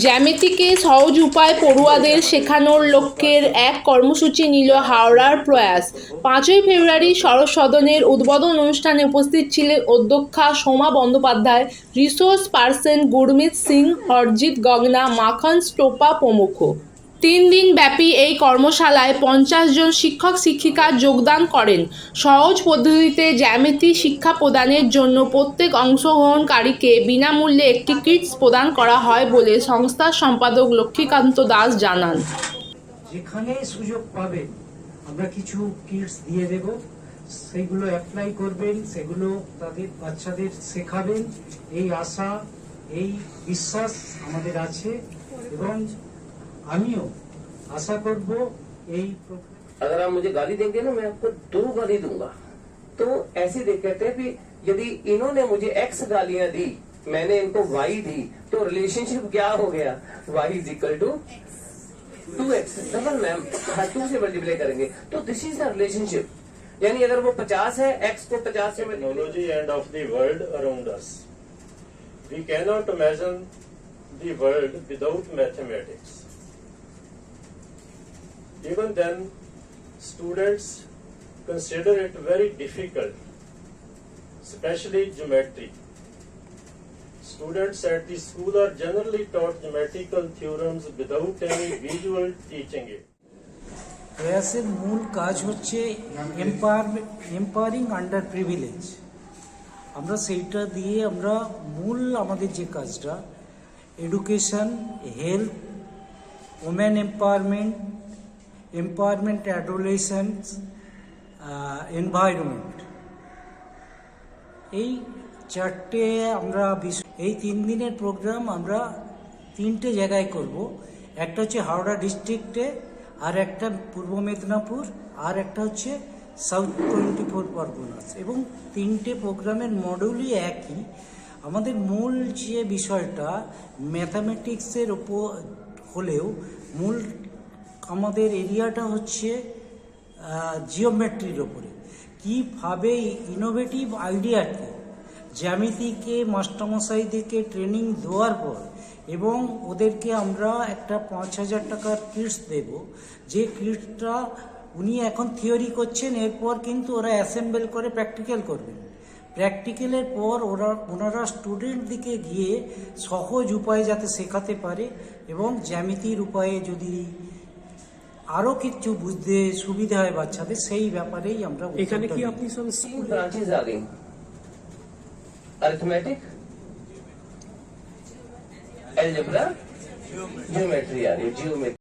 জ্যামিতিকে সহজ উপায় পড়ুয়াদের শেখানোর লক্ষ্যের এক কর্মসূচি নিল হাওড়ার প্রয়াস। পাঁচই ফেব্রুয়ারি সরস সদনের উদ্বোধন অনুষ্ঠানে উপস্থিত ছিলেন অধ্যক্ষা সোমা বন্দ্যোপাধ্যায়, রিসোর্স পার্সন গুরমিত সিং হরজিৎ গগনা, মাখন স্টোপা প্রমুখ। তিন দিন ব্যাপী এই কর্মশালায় পঞ্চাশ জন শিক্ষক শিক্ষিকা যোগদান করেন। সহজ পদ্ধতিতে জ্যামিতি শিক্ষা প্রদানের জন্য প্রত্যেক অংশগ্রহণকারীকে বিনামূল্যে একটি কিটস প্রদান করা হয় বলে সংস্থার সম্পাদক লক্ষ্মীকান্ত দাস জানান। যেখানে সুযোগ পাবেন, আমরা কিছু কিটস দিয়ে দেব। সেগুলো অ্যাপ্লাই করবেন, সেগুলো তাদের বাচ্চাদের শেখাবেন। এই আশা, এই বিশ্বাস আমাদের আছে এবং আমিও আশা করব এই প্রোগ্রাম अगर आप मुझे गाली देंगे ना मैं आपको दो गाली दूंगा तो ऐसे देख कहते हैं कि यदि इन्होंने मुझे एक्स गालियां दी मैंने इनको वाई दी तो रिलेशनशिप क्या हो गया Y is equal to two X double ma'am हाँ टू से मल्टीप्लाई करेंगे तो दिस इज द रिलेशनशिप यानी अगर वो पचास है एक्स को पचास से multiply- technology and of the world around us. We cannot imagine the world without mathematics. Even then, students consider it very difficult, especially geometry. Students at the school are generally taught geometrical theorems without any visual teaching it. প্রয়াসের মূল কাজ হচ্ছে empowering under privilege আমরা সেইটা দিয়ে আমরা মূল আমাদের যে কাজটা education health women empowerment empowerment adolescents environment এই চারটে আমরা এই তিন দিনের প্রোগ্রাম আমরা তিনটে জায়গায় করব। একটা হচ্ছে হাওড়া ডিস্ট্রিক্টে আর একটা পূর্ব মেদিনীপুর, আর একটা হচ্ছে সাউথ টোয়েন্টি ফোর পরগনাস এবং তিনটে প্রোগ্রামের মডেলই একই। আমাদের মূল যে বিষয়টা ম্যাথামেটিক্সের ওপর হলেও মূল আমাদের এরিয়াটা হচ্ছে জিওমেট্রির ওপরে। কীভাবে ইনোভেটিভ আইডিয়াকে জ্যামিতিকে, মাস্টারমশাইদেরকে ট্রেনিং দেওয়ার পর এবং ওদেরকে আমরা একটা পাঁচ হাজার টাকার কিটস দেব, যে কিটসটা উনি এখন থিওরি করছেন, এরপর কিন্তু ওরা অ্যাসেম্বল করে প্র্যাকটিক্যাল করবেন। প্র্যাকটিক্যালের পর ওরা, ওনারা স্টুডেন্ট দিকে গিয়ে সহজ উপায়ে যাতে শেখাতে পারে এবং জ্যামিতির উপায়ে যদি আরও কিছু বুঝতে সুবিধা হয় বাচ্চাদের সেই ব্যাপারেই আমরা এখানে কি উদ্যোগটা আপনি সব तीन ब्रांचेस आ गई अरिथमेटिक एल्जेब्रा ज्योमेट्री आ रही है जियोमेट्री